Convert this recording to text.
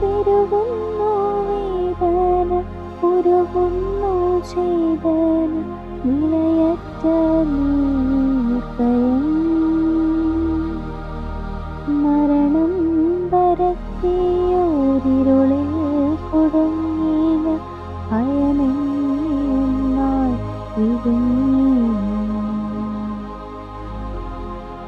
പെരുകുന്നു വേദന ഉരുകുന്നു ചേതന നിലയറ്റ നീർഭയം മരണം പരത്തിയോരിരുളിൽ കുടുങ്ങിയ ഭയമെന്നാൽ ഇരുങ്ങി